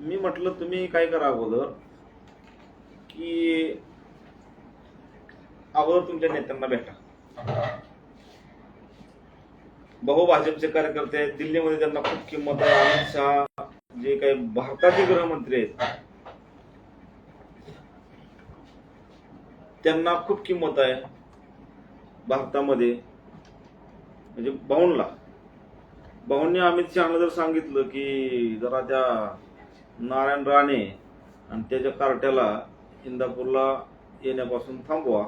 मी म्हटलं तुम्ही काय करा अगोदर की अगोदर तुमच्या नेत्यांना भेटा. बहु भाजपचे कार्यकर्ते आहेत. दिल्लीमध्ये त्यांना खूप किंमत आहे. अमित शहा जे काही भारताचे गृहमंत्री आहेत त्यांना खूप किंमत आहे भारतामध्ये. म्हणजे भाऊंला भाऊंनी अमित शहाला जर सांगितलं की जरा त्या नारायण राणे आणि त्याच्या कार्ट्याला इंदापूरला येण्यापासून थांबवा.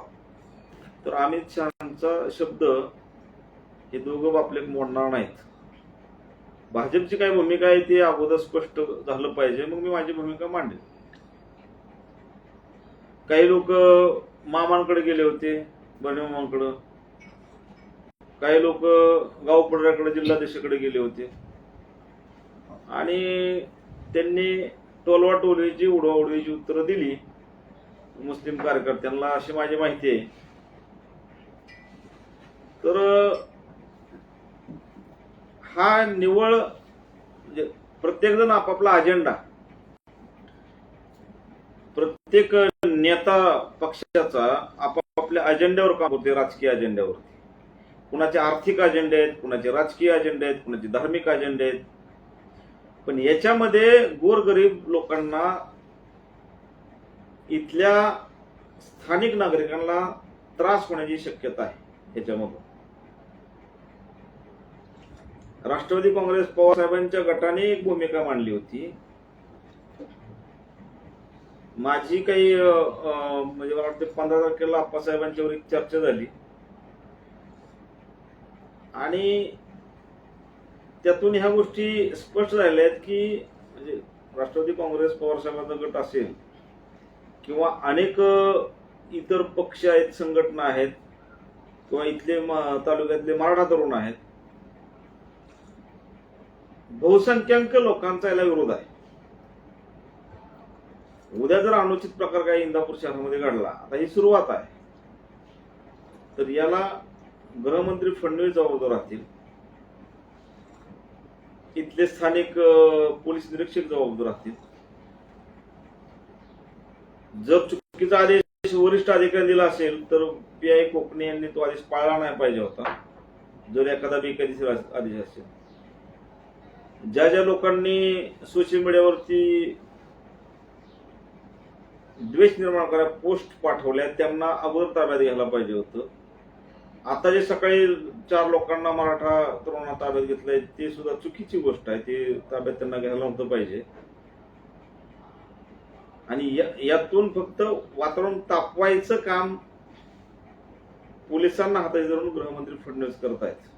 तर अमित शहाचा शब्द हे दोघं बापलेक मोडणार नाहीत. भाजपची काय भूमिका आहे ते अगोदर स्पष्ट झालं पाहिजे. मग मी माझी भूमिका मांडेल काही लोक मामांकडे गेले होते बने मामांकडे. काही लोक गावपड्याकडे जिल्हादेशाकडे गेले होते. आणि त्यांनी टोलवा टोलीची उडवा उडवीची उत्तरं दिली. मुस्लिम कार्यकर्त्यांना अशी माझी माहिती आहे. तर हा निवळ म्हणजे आपापला अजेंडा प्रत्येक नेता पक्षाचा आपापल्या अजेंड्यावर काम करते राजकीय अजेंड्यावरती कुणाचे आर्थिक अजेंडे आहेत कुणाचे राजकीय अजेंडे आहेत कुणाचे धार्मिक अजेंडे आहेत. पण याच्यामध्ये गोरगरीब लोकांना इथल्या स्थानिक नागरिकांना त्रास होण्याची शक्यता आहे याच्यामधून. राष्ट्रवादी काँग्रेस पवार साहेबांच्या गटाने एक भूमिका मांडली होती. माझी काही म्हणजे मला वाटतं पंधरा तारखेला आप्पासाहेबांच्यावर एक चर्चा झाली. आणि त्यातून ह्या गोष्टी स्पष्ट झाल्या आहेत की म्हणजे राष्ट्रवादी काँग्रेस पवार साहेबांचा गट असेल किंवा अनेक इतर पक्ष आहेत संघटना आहेत किंवा इथले तालुक्यातले मराठा तरुण आहेत बहुसंख्याक लोकांचा याला विरोध आहे. उद्या जर अनुचित प्रकार काही इंदापूर शहरामध्ये घडला आता ही सुरुवात आहे. तर याला गृहमंत्री फडणवीस जबाबदार राहतील. इथले स्थानिक पोलीस निरीक्षक जबाबदार असतील. जर चुकीचा आदेश वरिष्ठ अधिकारी दिला असेल तर पी आय कोकणे यांनी तो आदेश पाळला नाही पाहिजे होता जर एखादा बेकायदेशीर आदेश असेल. ज्या ज्या लोकांनी सोशल मीडियावरती द्वेष निर्माण करा पोस्ट पाठवल्या त्यांना अगोदर ताब्यात घ्यायला पाहिजे होतं. आता जे सकाळी चार लोकांना मराठा तरुणांना ताब्यात घेतलंय ते सुद्धा चुकीची गोष्ट आहे. ते ताब्यात त्यांना घ्यायला नव्हतं पाहिजे. आणि यातून फक्त वातावरण तापवायचं काम पोलिसांना हाताशी धरून गृहमंत्री फडणवीस करत आहेत.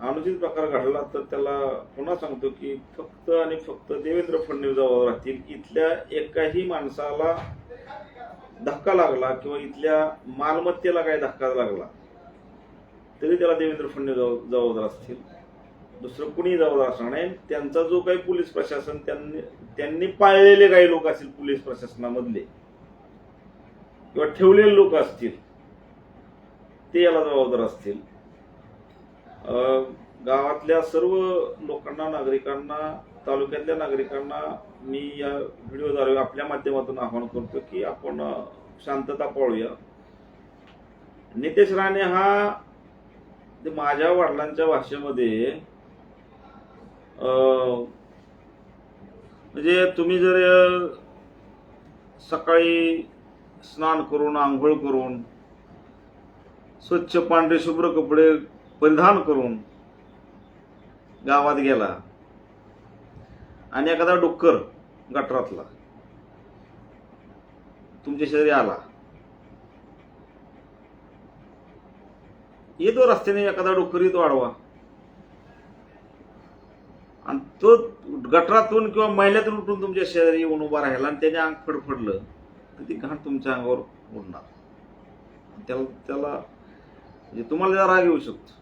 अनुचित प्रकार घडला तर त्याला पुन्हा सांगतो की फक्त आणि फक्त देवेंद्र फडणवीस जबाबदार राहतील. इथल्या एकाही माणसाला धक्का लागला किंवा इथल्या मालमत्तेला काही धक्का लागला तरी त्याला देवेंद्र फडणवीस जबाबदार असतील. दुसरं कुणी जबाबदार असणार नाही. त्यांचा जो काही पोलीस प्रशासन त्यांनी त्यांनी पाळलेले काही लोक असतील पोलीस प्रशासनामधले किंवा ठेवलेले लोक असतील ते याला जबाबदार असतील. गावातल्या सर्व लोकांना नागरिकांना तालुक्यातल्या नागरिकांना मी या व्हिडिओद्वारे आपल्या माध्यमातून आवाहन करतो की आपण शांतता पाळूया. नितेश राणे हा ते माझ्या वडिलांच्या भाषेमध्ये अं, म्हणजे तुम्ही जर सकाळी स्नान करून आंघोळ करून स्वच्छ पांढरे शुभ्र कपडे परिधान करून गावात गेला आणि एखादा डुक्कर गटरातला. तुमच्या शेजारी आला. येतो रस्त्याने एखादा डोकर येतो आडवा. आणि तो गटरातून किंवा मैल्यातून उठून तुमच्या शेजारी येऊन उभा राहिला आणि त्याने अंग फडफडलं तर ती घाण तुमच्या अंगावर उडणार. त्याला त्याला म्हणजे तुम्हाला राग येऊ शकतो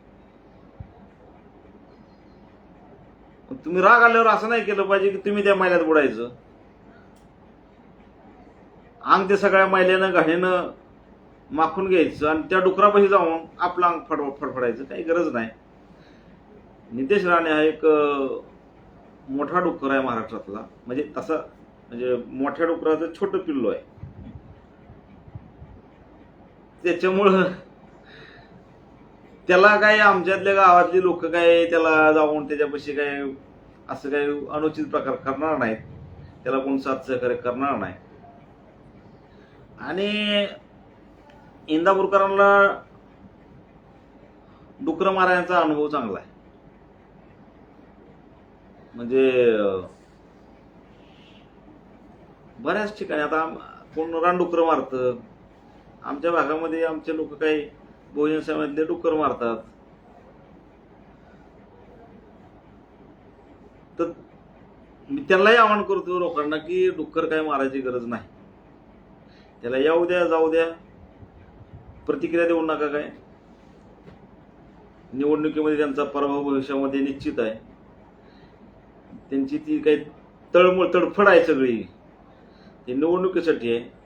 पण तुम्ही राग आल्यावर असं नाही केलं पाहिजे की तुम्ही त्या मैल्यात बुडायचं. अंग ते सगळ्या मैल्यानं घाणीनं माखून घ्यायचं आणि त्या डुकरापाशी जाऊन आपलं अंग फड फडफडायचं. काही गरज नाही. नितेश राणे हा एक मोठा डुक्कर आहे महाराष्ट्रातला. म्हणजे तसा म्हणजे मोठ्या डुकराचं छोटं पिल्लू आहे. त्याच्यामुळं त्याला काय आमच्यातल्या गावातली लोक काय त्याला जाऊन त्याच्यापाशी काय असं काही अनुचित प्रकार करणार नाहीत. त्याला कोण साथ सहकार्य करणार नाही. आणि इंदापूरकरांना डुकर मारायचा अनुभव चांगला आहे. म्हणजे बऱ्याच ठिकाणी आता कोण रानडुकर मारतं आमच्या भागामध्ये आमचे लोक काही बहुजन समाजातले डुक्कर मारतात. तर मी त्यांनाही आवाहन करतो लोकांना की डुक्कर काय मारायची गरज नाही. त्याला येऊ द्या जाऊ द्या. प्रतिक्रिया देऊ नका काय. निवडणुकीमध्ये त्यांचा पराभव भविष्यामध्ये निश्चित आहे. त्यांची ती काही तळमळ तडफड आहे सगळी. ती निवडणुकीसाठी आहे.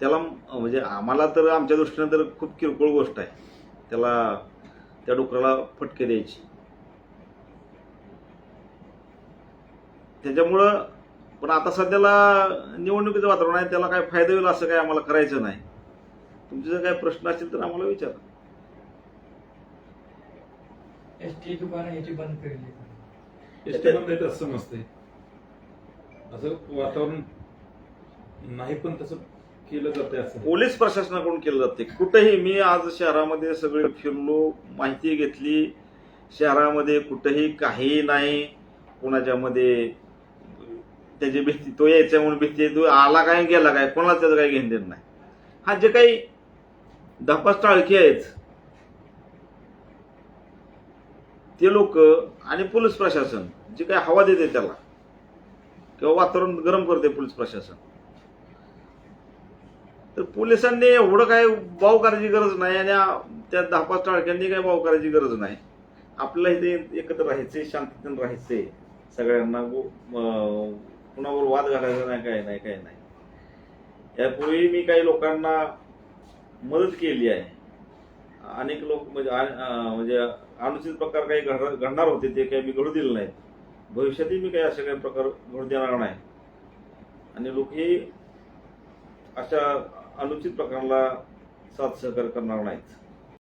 त्याला म्हणजे आम्हाला तर आमच्या दृष्टीनं तर खूप किरकोळ गोष्ट आहे. त्याला त्या डुकराला फटके द्यायची. त्याच्यामुळं पण आता सध्याला निवडणुकीचं वातावरण आहे त्याला काय फायदा होईल असं काय आम्हाला करायचं नाही. तुमचे जर काय प्रश्न असतील तर आम्हाला विचारा. एस टी दुकानं ह्याची बंद केली. एसटी बंद आहेत असं समजतंय असं वातावरण नाही पण तसं केलं जाते असं. पोलीस प्रशासनाकडून केलं जाते कुठेही मी आज शहरामध्ये सगळे फिरलो माहिती घेतली. शहरामध्ये कुठेही काही नाही. कोणाच्यामध्ये त्याची भीती तो यायचा म्हणून भीती तो आला काय गेला काय? कोणाला त्याचं काही घेणं देणं नाही. हा जे काही धपास टाळकी आहेत ते लोक आणि पोलीस प्रशासन जे काही हवा देते त्याला किंवा वातावरण गरम करते पोलीस प्रशासन तर पोलिसांनी एवढं काय वाव करायची गरज नाही आणि त्या दहा पाच टाळक्यांनी काय वाव करायची गरज नाही. आपल्याला इथे एकत्र राहायचे शांततेने राहायचे. सगळ्यांना कुणावर वाद घालायचा नाही काय नाही काय नाही. यापूर्वी मी काही लोकांना मदत केली आहे. अनेक लोक म्हणजे म्हणजे अनुचित प्रकार काही घड- घडणार होते ते काही मी घडू दिले नाहीत. भविष्यातही मी काही असे काही प्रकार घडू देणार नाही. आणि लोक हे अशा अनुचित प्रकाराला साथ सहकार्य करणार नाहीत.